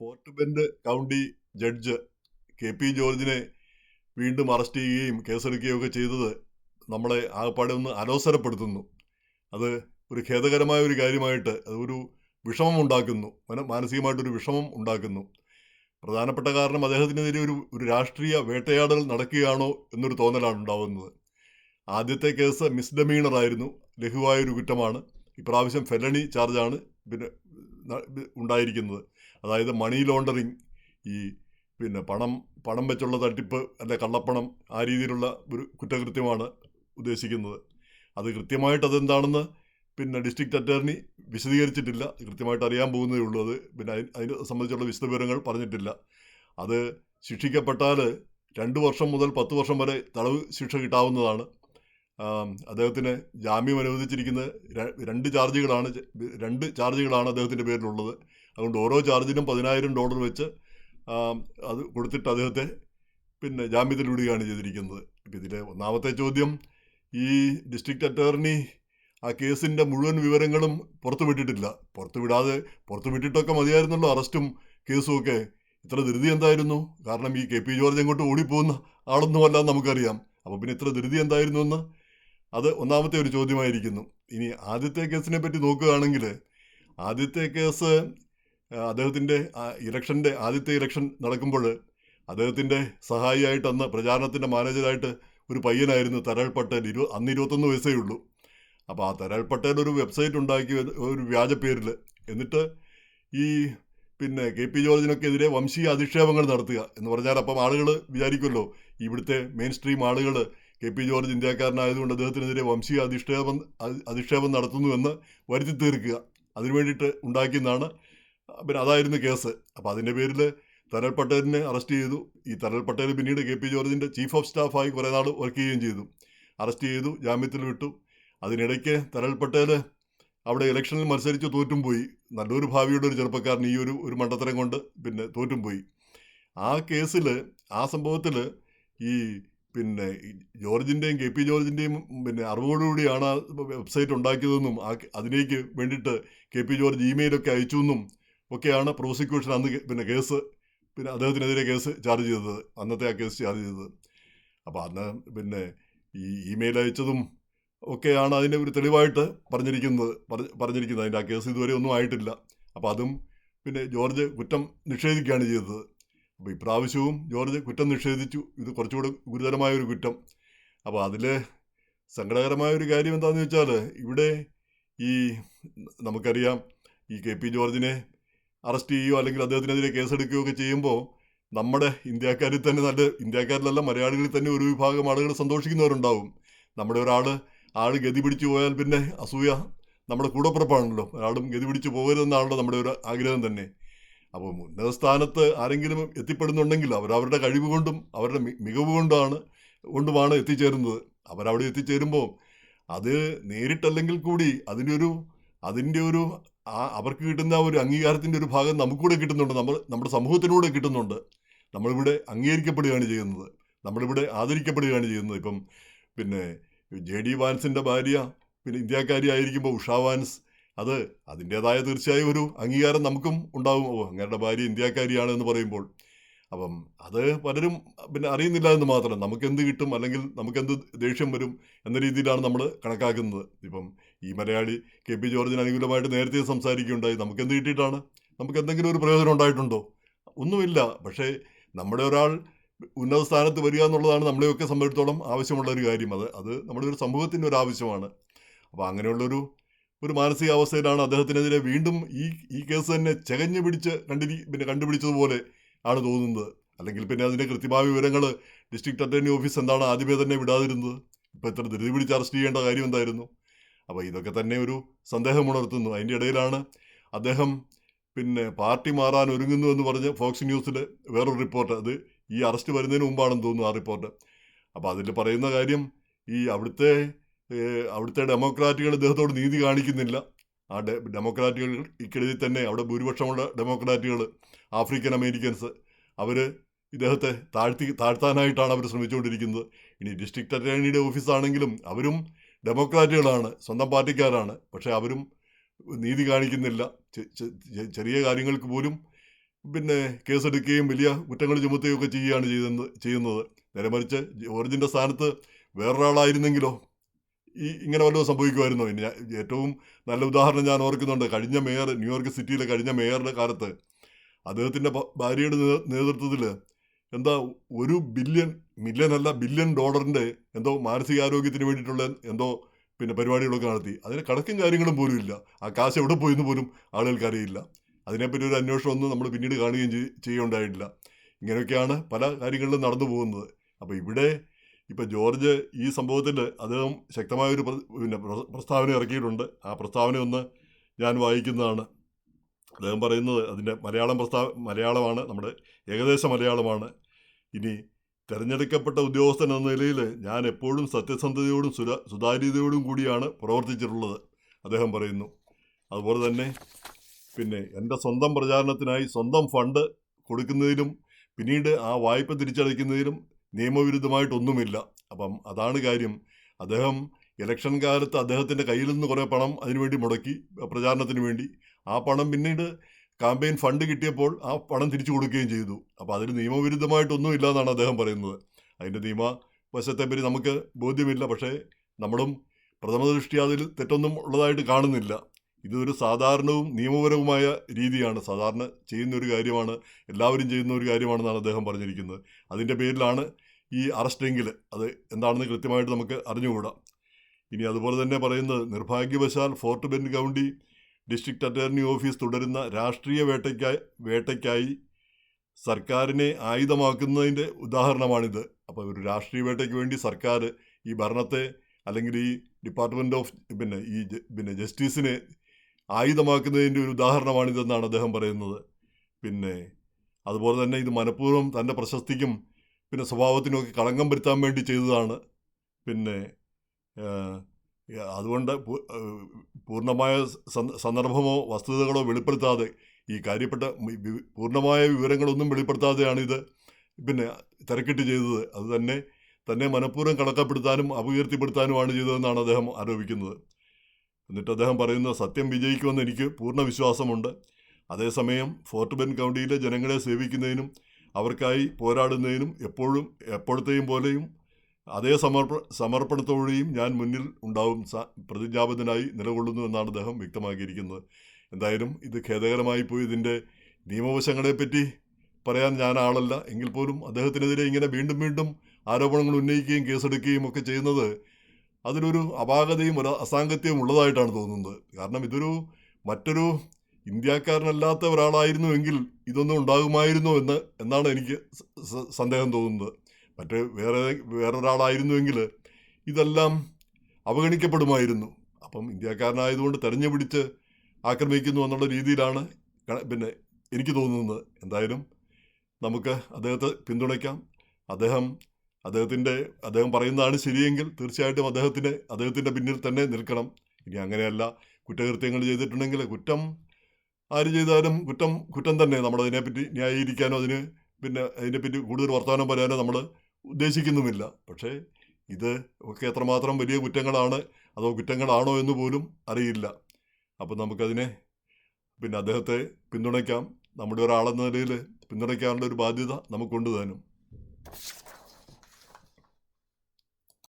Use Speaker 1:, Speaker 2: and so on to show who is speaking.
Speaker 1: Fort Bend County judge K P ജോർജിനെ വീണ്ടും arrest ചെയ്യുകയും കേസെടുക്കുകയും ഒക്കെ ചെയ്തത് നമ്മളെ ആകപ്പാടെ ഒന്ന് അലോസരപ്പെടുത്തുന്നു അത് ഒരു ഖേദകരമായ ഒരു കാര്യമായിട്ട് അത് ഒരു വിഷമം ഉണ്ടാക്കുന്നു. മന- മാനസികമായിട്ടൊരു വിഷമം ഉണ്ടാക്കുന്നു. പ്രധാനപ്പെട്ട കാരണം അദ്ദേഹത്തിനെതിരെ ഒരു ഒരു രാഷ്ട്രീയ വേട്ടയാടൽ നടക്കുകയാണോ എന്നൊരു തോന്നലാണ് ഉണ്ടാവുന്നത്. ആദ്യത്തെ കേസ് മിസ്ഡമീണർ ആയിരുന്നു. ലഘുവായ ഒരു കുറ്റമാണ്. ഇപ്രാവശ്യം ഫെലണി ചാർജാണ് പിന്നെ ഉണ്ടായിരിക്കുന്നത്. അതായത് മണി ലോണ്ടറിങ് ഈ പിന്നെ പണം പണം വെച്ചുള്ള തട്ടിപ്പ് അല്ലെ കള്ളപ്പണം ആ രീതിയിലുള്ള ഒരു കുറ്റകൃത്യമാണ് ഉദ്ദേശിക്കുന്നത്. അത് കൃത്യമായിട്ട് അതെന്താണെന്ന് പിന്നെ ഡിസ്ട്രിക്ട് അറ്റോർണി വിശദീകരിച്ചിട്ടില്ല. കൃത്യമായിട്ട് അറിയാൻ പോകുന്നതേ ഉള്ളൂ അത്. പിന്നെ അതിന് സംബന്ധിച്ചുള്ള വിശദവിവരങ്ങൾ പറഞ്ഞിട്ടില്ല. അത് ശിക്ഷിക്കപ്പെട്ടാൽ രണ്ട് വർഷം മുതൽ പത്ത് വർഷം വരെ തടവ് ശിക്ഷ കിട്ടാവുന്നതാണ്. അദ്ദേഹത്തിന് ജാമ്യം അനുവദിച്ചിരിക്കുന്നത് രണ്ട് ചാർജുകളാണ് രണ്ട് ചാർജുകളാണ് അദ്ദേഹത്തിന്റെ പേരിലുള്ളത്. അതുകൊണ്ട് ഓരോ ചാർജിനും പതിനായിരം ഡോളർ വെച്ച് അത് കൊടുത്തിട്ട് അദ്ദേഹത്തെ പിന്നെ ജാമ്യത്തിൽ ചെയ്തിരിക്കുന്നത്. ഇപ്പം ഇതിലെ ഒന്നാമത്തെ ചോദ്യം ഈ ഡിസ്ട്രിക്ട് അറ്റോർണി ആ കേസിന്റെ മുഴുവൻ വിവരങ്ങളും പുറത്തുവിട്ടിട്ടില്ല പുറത്തുവിടാതെ പുറത്തുവിട്ടിട്ടൊക്കെ മതിയായിരുന്നല്ലോ അറസ്റ്റും കേസും ഒക്കെ. ഇത്ര ധൃതി എന്തായിരുന്നു? കാരണം ഈ കെ പി ജോർജ് അങ്ങോട്ട് ഓടിപ്പോകുന്ന ആളൊന്നുമല്ല നമുക്കറിയാം. അപ്പോൾ പിന്നെ ഇത്ര ധൃതി എന്തായിരുന്നു എന്ന്? അത് ഒന്നാമത്തെ ഒരു ചോദ്യമായിരിക്കുന്നു. ഇനി ആദ്യത്തെ കേസിനെ പറ്റി നോക്കുകയാണെങ്കിൽ ആദ്യത്തെ കേസ് അദ്ദേഹത്തിന്റെ ഇലക്ഷന്റെ ആദ്യത്തെ ഇലക്ഷൻ നടക്കുമ്പോൾ അദ്ദേഹത്തിന്റെ സഹായിയായിട്ട് അന്ന് പ്രചാരണത്തിന്റെ മാനേജരായിട്ട് ഒരു പയ്യനായിരുന്നു തരൾ പട്ടേൽ. ഇരു അന്ന് ഇരുപത്തൊന്ന് വയസ്സേ ഉള്ളൂ. അപ്പോൾ ആ തരൾ പട്ടേൽ ഒരു വെബ്സൈറ്റ് ഉണ്ടാക്കി ഒരു- വ്യാജ പേരിൽ എന്നിട്ട് ഈ പിന്നെ കെ പി ജോർജിനൊക്കെ എതിരെ വംശീയ അധിക്ഷേപങ്ങൾ നടത്തുക എന്ന് പറഞ്ഞാൽ അപ്പം ആളുകൾ വിചാരിക്കുമല്ലോ ഇവിടുത്തെ മെയിൻ സ്ട്രീം ആളുകൾ കെ പി ജോർജ് ഇന്ത്യക്കാരനായതുകൊണ്ട് അദ്ദേഹത്തിനെതിരെ വംശീയ അധിക്ഷേപം അധി- അധിക്ഷേപം നടത്തുന്നുവെന്ന് വരുത്തി തീർക്കുക. അതിനു വേണ്ടിയിട്ട് ഉണ്ടാക്കിയെന്നാണ് പിന്നെ അതായിരുന്നു കേസ്. അപ്പോൾ അതിന്റെ പേരിൽ തരൽ പട്ടേലിനെ അറസ്റ്റ് ചെയ്തു. ഈ തരൽ പട്ടേൽ പിന്നീട് കെ പി ജോർജിന്റെ ചീഫ് ഓഫ് സ്റ്റാഫായി കുറേ നാൾ വർക്ക് ചെയ്യുകയും ചെയ്തു. അറസ്റ്റ് ചെയ്തു ജാമ്യത്തിൽ വിട്ടു. അതിനിടയ്ക്ക് തരൽ പട്ടേൽ അവിടെ ഇലക്ഷനിൽ മത്സരിച്ച് തോറ്റും പോയി. നല്ലൊരു ഭാവിയുടെ ഒരു ചെറുപ്പക്കാരൻ ഈ ഒരു ഒരു മണ്ടത്തരം കൊണ്ട് പിന്നെ തോറ്റും പോയി. ആ കേസിൽ ആ സംഭവത്തിൽ ഈ പിന്നെ ജോർജിന്റെയും കെ പി ജോർജിന്റെയും പിന്നെ അറിവോടുകൂടിയാണ് ആ വെബ്സൈറ്റ് ഉണ്ടാക്കിയതെന്നും ആ അതിലേക്ക് വേണ്ടിയിട്ട് കെ പി ജോർജ് ഇമെയിലൊക്കെ അയച്ചു എന്നും ഒക്കെയാണ് പ്രോസിക്യൂഷൻ അന്ന് പിന്നെ കേസ്. പിന്നെ അദ്ദേഹത്തിനെതിരെ കേസ് ചാർജ് ചെയ്തത്. അന്നത്തെ ആ കേസ് ചാർജ് ചെയ്തത്. അപ്പോൾ അന്ന് പിന്നെ ഈ ഇമെയിൽ അയച്ചതും ഒക്കെയാണ് അതിന്റെ ഒരു തെളിവായിട്ട് പറഞ്ഞിരിക്കുന്നത്. പറഞ്ഞ- പറഞ്ഞിരിക്കുന്നത്. അതിന്റെ ആ കേസ് ഇതുവരെ ഒന്നും ആയിട്ടില്ല. അപ്പോൾ അതും പിന്നെ ജോർജ് കുറ്റം നിഷേധിക്കുകയാണ് ചെയ്തത്. അപ്പോൾ ഇപ്രാവശ്യവും ജോർജ് കുറ്റം നിഷേധിച്ചു. ഇത് കുറച്ചുകൂടെ ഗുരുതരമായൊരു കുറ്റം. അപ്പോൾ അതിൽ സങ്കടകരമായൊരു കാര്യം എന്താണെന്ന് വെച്ചാൽ ഇവിടെ ഈ നമുക്കറിയാം ഈ കെ പി ജോർജിനെ അറസ്റ്റ് ചെയ്യുകയോ അല്ലെങ്കിൽ അദ്ദേഹത്തിനെതിരെ കേസെടുക്കുകയോ ഒക്കെ ചെയ്യുമ്പോൾ നമ്മുടെ ഇന്ത്യക്കാരിൽ തന്നെ നല്ല ഇന്ത്യക്കാരിലല്ല മലയാളികളിൽ തന്നെ ഒരു വിഭാഗം ആളുകൾ സന്തോഷിക്കുന്നവരുണ്ടാവും. നമ്മുടെ ഒരാൾ ആൾ ഗതി പിടിച്ചു പോയാൽ പിന്നെ അസൂയ നമ്മുടെ കൂടപ്പുറപ്പാണല്ലോ. ഒരാളും ഗതി പിടിച്ചു പോകരുതെന്നാണല്ലോ നമ്മുടെ ഒരു ആഗ്രഹം തന്നെ. അപ്പോൾ ഉന്നത സ്ഥാനത്ത് ആരെങ്കിലും എത്തിപ്പെടുന്നുണ്ടെങ്കിൽ അവരവരുടെ കഴിവ് കൊണ്ടും അവരുടെ മികവ് കൊണ്ടാണ് കൊണ്ടുമാണ് എത്തിച്ചേരുന്നത്. അവരവിടെ എത്തിച്ചേരുമ്പോൾ അത് നേരിട്ടല്ലെങ്കിൽ കൂടി അതിന്റെ ഒരു അതിന്റെ ഒരു ആ അവർക്ക് കിട്ടുന്ന ഒരു അംഗീകാരത്തിന്റെ ഒരു ഭാഗം നമുക്കൂടെ കിട്ടുന്നുണ്ട്. നമ്മൾ നമ്മുടെ സമൂഹത്തിനൂടെ കിട്ടുന്നുണ്ട്. നമ്മളിവിടെ അംഗീകരിക്കപ്പെടുകയാണ് ചെയ്യുന്നത്. നമ്മളിവിടെ ആദരിക്കപ്പെടുകയാണ് ചെയ്യുന്നത്. ഇപ്പം പിന്നെ ജെ ഡി വാൻസിന്റെ ഭാര്യ പിന്നെ ഇന്ത്യക്കാരി ആയിരിക്കുമ്പോൾ ഉഷാ വാൻസ്. അത് അതിന്റേതായ തീർച്ചയായും ഒരു അംഗീകാരം നമുക്കും ഉണ്ടാവും. ഓ ഭാര്യ ഇന്ത്യക്കാരിയാണ് എന്ന് പറയുമ്പോൾ. അപ്പം അത് പലരും പിന്നെ അറിയുന്നില്ല എന്ന് മാത്രം. നമുക്ക് എന്ത് കിട്ടും അല്ലെങ്കിൽ നമുക്ക് എന്ത് ദേഷ്യം വരും എന്ന രീതിയിലാണ് നമ്മൾ കണക്കാക്കുന്നത്. ഇപ്പം ഈ മലയാളി കെ പി ജോർജിന് അനുകൂലമായിട്ട് നേരത്തെ സംസാരിക്കുകയുണ്ടായി. നമുക്ക് എന്ത് കിട്ടിയിട്ടാണ്? നമുക്ക് എന്തെങ്കിലും ഒരു പ്രയോജനം ഉണ്ടായിട്ടുണ്ടോ? ഒന്നുമില്ല. പക്ഷേ നമ്മുടെ ഒരാൾ ഉന്നത സ്ഥാനത്ത് വരിക എന്നുള്ളതാണ് നമ്മളെയൊക്കെ സംബന്ധിച്ചിടത്തോളം ആവശ്യമുള്ള ഒരു കാര്യം. അത് അത് നമ്മുടെ ഒരു സമൂഹത്തിന്റെ ഒരു ആവശ്യമാണ്. അപ്പോൾ അങ്ങനെയുള്ളൊരു ഒരു മാനസികാവസ്ഥയിലാണ് അദ്ദേഹത്തിനെതിരെ വീണ്ടും ഈ ഈ കേസ് തന്നെ ചകഞ്ഞു പിടിച്ച് കണ്ടിരി പിന്നെ കണ്ടുപിടിച്ചതുപോലെ ആണ് തോന്നുന്നത്. അല്ലെങ്കിൽ പിന്നെ അതിന്റെ കൃത്യമായ വിവരങ്ങൾ ഡിസ്ട്രിക്ട് അറ്റോർണി ഓഫീസ് എന്താണ് ആദ്യമേ തന്നെ വിടാതിരുന്നത്? ഇപ്പോൾ ഇത്ര ധൃതി പിടിച്ച് അറസ്റ്റ് ചെയ്യേണ്ട കാര്യം എന്തായിരുന്നു? അപ്പോൾ ഇതൊക്കെ തന്നെ ഒരു സന്ദേഹം ഉണർത്തുന്നു. അതിന്റെ ഇടയിലാണ് അദ്ദേഹം പിന്നെ പാർട്ടി മാറാൻ ഒരുങ്ങുന്നു എന്ന് പറഞ്ഞ് ഫോക്സ് ന്യൂസിൽ വേറൊരു റിപ്പോർട്ട് അത് ഈ അറസ്റ്റ് വരുന്നതിന് മുമ്പാണെന്ന് തോന്നുന്നു ആ റിപ്പോർട്ട് അപ്പോൾ അതിൽ പറയുന്ന കാര്യം ഈ അവിടുത്തെ അവിടുത്തെ ഡെമോക്രാറ്റുകൾ ഇദ്ദേഹത്തോട് നീതി കാണിക്കുന്നില്ല. ആ ഡെമോക്രാറ്റുകൾ ഇക്കിടയിൽ തന്നെ അവിടെ ഭൂരിപക്ഷമുള്ള ഡെമോക്രാറ്റുകൾ ആഫ്രിക്കൻ അമേരിക്കൻസ് അവർ ഇദ്ദേഹത്തെ താഴ്ത്തി താഴ്ത്താനായിട്ടാണ് അവർ ശ്രമിച്ചുകൊണ്ടിരിക്കുന്നത്. ഇനി ഡിസ്ട്രിക്ട് അറ്റേണിയുടെ ഓഫീസാണെങ്കിലും അവരും ഡെമോക്രാറ്റുകളാണ് സ്വന്തം പാർട്ടിക്കാരാണ്. പക്ഷേ അവരും നീതി കാണിക്കുന്നില്ല. ചെറിയ കാര്യങ്ങൾക്ക് പോലും പിന്നെ കേസെടുക്കുകയും വലിയ കുറ്റങ്ങൾ ചുമത്തുകയും ഒക്കെ ചെയ്യുകയാണ് ചെയ്യുന്നത് ചെയ്യുന്നത്. നേരെ മറിച്ച് ജോർജിന്റെ സ്ഥാനത്ത് വേറൊരാളായിരുന്നെങ്കിലോ ഈ ഇങ്ങനെ വല്ലതും സംഭവിക്കുമായിരുന്നോ? ഇനി ഏറ്റവും നല്ല ഉദാഹരണം ഞാൻ ഓർക്കുന്നുണ്ട്. കഴിഞ്ഞ മേയർ ന്യൂയോർക്ക് സിറ്റിയിലെ കഴിഞ്ഞ മേയറുടെ കാലത്ത് അദ്ദേഹത്തിന്റെ ഭാര്യയുടെ നേതൃത്വത്തിൽ എന്താ ഒരു ബില്യൺ മില്യൺ അല്ല ബില്യൺ ഡോളറിന്റെ എന്തോ മാനസികാരോഗ്യത്തിന് വേണ്ടിയിട്ടുള്ള എന്തോ പിന്നെ പരിപാടികളൊക്കെ നടത്തി. അതിന് കടക്കും കാര്യങ്ങളും പോലും ഇല്ല. ആ കാശ് എവിടെ പോയെന്ന് പോലും ആളുകൾക്ക് അറിയില്ല. അതിനെപ്പറ്റി ഒരു അന്വേഷണം ഒന്നും നമ്മൾ പിന്നീട് കാണുകയും ചെയ്- ചെയ്യുകയുണ്ടായിട്ടില്ല. ഇങ്ങനെയൊക്കെയാണ് പല കാര്യങ്ങളിലും നടന്നു പോകുന്നത്. അപ്പോൾ ഇവിടെ ഇപ്പോൾ ജോർജ് ഈ സംഭവത്തിൽ അദ്ദേഹം ശക്തമായൊരു പിന്നെ പ്രസ്താവന ഇറക്കിയിട്ടുണ്ട്. ആ പ്രസ്താവന ഒന്ന് ഞാൻ വായിക്കുന്നതാണ്. അദ്ദേഹം പറയുന്നത് അതിന്റെ മലയാളം പ്രസ്താവ മലയാളമാണ് നമ്മുടെ ഏകദേശ മലയാളമാണ്. ഇനി തിരഞ്ഞെടുക്കപ്പെട്ട ഉദ്യോഗസ്ഥൻ എന്ന നിലയിൽ ഞാൻ എപ്പോഴും സത്യസന്ധതയോടും സുര സുതാര്യതയോടും കൂടിയാണ് പ്രവർത്തിച്ചിട്ടുള്ളത് അദ്ദേഹം പറയുന്നു. അതുപോലെ തന്നെ പിന്നെ എന്റെ സ്വന്തം പ്രചാരണത്തിനായി സ്വന്തം ഫണ്ട് കൊടുക്കുന്നതിലും പിന്നീട് ആ വായ്പ തിരിച്ചടയ്ക്കുന്നതിലും നിയമവിരുദ്ധമായിട്ടൊന്നുമില്ല. അപ്പം അതാണ് കാര്യം. അദ്ദേഹം ഇലക്ഷൻ കാലത്ത് അദ്ദേഹത്തിന്റെ കയ്യിൽ നിന്ന് കുറേ പണം അതിനുവേണ്ടി മുടക്കി പ്രചാരണത്തിന് വേണ്ടി. ആ പണം പിന്നീട് കാമ്പയിൻ ഫണ്ട് കിട്ടിയപ്പോൾ ആ പണം തിരിച്ചു കൊടുക്കുകയും ചെയ്തു. അപ്പോൾ അതിന് നിയമവിരുദ്ധമായിട്ടൊന്നും ഇല്ല എന്നാണ് അദ്ദേഹം പറയുന്നത്. അതിന്റെ നിയമ വശത്തെപ്പറ്റി നമുക്ക് ബോധ്യമില്ല. പക്ഷേ നമ്മളും പ്രഥമ ദൃഷ്ടി അതിൽ തെറ്റൊന്നും ഉള്ളതായിട്ട് കാണുന്നില്ല. ഇതൊരു സാധാരണവും നിയമപരവുമായ രീതിയാണ്. സാധാരണ ചെയ്യുന്ന ഒരു കാര്യമാണ് എല്ലാവരും ചെയ്യുന്ന ഒരു കാര്യമാണെന്നാണ് അദ്ദേഹം പറഞ്ഞിരിക്കുന്നത്. അതിന്റെ പേരിലാണ് ഈ അറസ്റ്റെങ്കിൽ അത് എന്താണെന്ന് കൃത്യമായിട്ട് നമുക്ക് അറിഞ്ഞുകൂടാ. ഇനി അതുപോലെ തന്നെ പറയുന്നത് നിർഭാഗ്യവശാൽ Fort Bend County district attorney office തുടരുന്ന രാഷ്ട്രീയ വേട്ടയ്ക്കായി വേട്ടയ്ക്കായി സർക്കാരിനെ ആയുധമാക്കുന്നതിന്റെ ഉദാഹരണമാണിത്. അപ്പോൾ ഒരു രാഷ്ട്രീയ വേട്ടയ്ക്ക് വേണ്ടി സർക്കാർ ഈ ഭരണത്തെ അല്ലെങ്കിൽ ഈ ഡിപ്പാർട്ട്മെന്റ് ഓഫ് പിന്നെ ഈ പിന്നെ ജസ്റ്റിസിനെ ആയുധമാക്കുന്നതിന്റെ ഒരു ഉദാഹരണമാണിതെന്നാണ് അദ്ദേഹം പറയുന്നത്. പിന്നെ അതുപോലെ തന്നെ ഇത് മനഃപൂർവം തന്റെ പ്രശസ്തിക്കും പിന്നെ സ്വഭാവത്തിനുമൊക്കെ കളങ്കം വരുത്താൻ വേണ്ടി ചെയ്തതാണ്. പിന്നെ അതുകൊണ്ട് പൂർണമായ സന്ദർഭമോ വസ്തുതകളോ വെളിപ്പെടുത്താതെ ഈ കാര്യപ്പെട്ട പൂർണമായ വിവരങ്ങളൊന്നും വെളിപ്പെടുത്താതെയാണ് ഇത് പിന്നെ തിരക്കിട്ട് ചെയ്തത്. അത് തന്നെ തന്നെ മനഃപൂർവം കളക്കപ്പെടുത്താനും അപകീർത്തിപ്പെടുത്താനുമാണ് ചെയ്തതെന്നാണ് അദ്ദേഹം ആരോപിക്കുന്നത്. എന്നിട്ട് അദ്ദേഹം പറയുന്ന സത്യം വിജയിക്കുമെന്ന് എനിക്ക് പൂർണ വിശ്വാസമുണ്ട്. അതേസമയം ഫോർട്ട് ബെൻ കൗണ്ടിയിലെ ജനങ്ങളെ സേവിക്കുന്നതിനും അവർക്കായി പോരാടുന്നതിനും എപ്പോഴും എപ്പോഴത്തെയും പോലെയും അതേ സമർപ്പ സമർപ്പണത്തോടെയും ഞാൻ മുന്നിൽ ഉണ്ടാവും പ്രതിജ്ഞാബദ്ധനായി നിലകൊള്ളുന്നു എന്നാണ് അദ്ദേഹം വ്യക്തമാക്കിയിരിക്കുന്നത്. എന്തായാലും ഇത് ഖേദകരമായി പോയി. ഇതിന്റെ നിയമവശങ്ങളെപ്പറ്റി പറയാൻ ഞാൻ ആളല്ല. എങ്കിൽ പോലും അദ്ദേഹത്തിനെതിരെ ഇങ്ങനെ വീണ്ടും വീണ്ടും ആരോപണങ്ങൾ ഉന്നയിക്കുകയും കേസെടുക്കുകയും ഒക്കെ ചെയ്യുന്നത് അതിലൊരു അപാകതയും ഒരു അസാങ്കത്യവും ഉള്ളതായിട്ടാണ് തോന്നുന്നത്. കാരണം ഇതൊരു മറ്റൊരു ഇന്ത്യക്കാരനല്ലാത്ത ഒരാളായിരുന്നുവെങ്കിൽ ഇതൊന്നും ഉണ്ടാകുമായിരുന്നോ എന്ന് എന്നാണ് എനിക്ക് സന്ദേഹം തോന്നുന്നത്. മറ്റേ വേറെ വേറൊരാളായിരുന്നുവെങ്കിൽ ഇതെല്ലാം അവഗണിക്കപ്പെടുമായിരുന്നു. അപ്പം ഇന്ത്യക്കാരനായതുകൊണ്ട് തെരഞ്ഞു പിടിച്ച് ആക്രമിക്കുന്നു എന്നുള്ള രീതിയിലാണ് പിന്നെ എനിക്ക് തോന്നുന്നത്. എന്തായാലും നമുക്ക് അദ്ദേഹത്തെ പിന്തുണയ്ക്കാം. അദ്ദേഹം അദ്ദേഹത്തിന്റെ അദ്ദേഹം പറയുന്നതാണ് ശരിയെങ്കിൽ തീർച്ചയായിട്ടും അദ്ദേഹത്തിന് അദ്ദേഹത്തിന്റെ പിന്നിൽ തന്നെ നിൽക്കണം. ഇനി അങ്ങനെയല്ല. കുറ്റകൃത്യങ്ങൾ ചെയ്തിട്ടുണ്ടെങ്കിൽ കുറ്റം ആര് ചെയ്താലും കുറ്റം കുറ്റം തന്നെ നമ്മളതിനെപ്പറ്റി ന്യായീകരിക്കാനോ അതിന് പിന്നെ അതിനെപ്പറ്റി കൂടുതൽ വർത്തമാനം പറയാനോ നമ്മൾ ഉദ്ദേശിക്കുന്നുമില്ല. പക്ഷേ ഇത് ഒക്കെ എത്രമാത്രം വലിയ കുറ്റങ്ങളാണ് അതോ കുറ്റങ്ങളാണോ എന്ന് പോലും അറിയില്ല. അപ്പം നമുക്കതിനെ പിന്നെ അദ്ദേഹത്തെ പിന്തുണയ്ക്കാം. നമ്മുടെ ഒരാളെന്ന നിലയിൽ പിന്തുണയ്ക്കാനുള്ള ഒരു ബാധ്യത നമുക്കുണ്ട് താനും.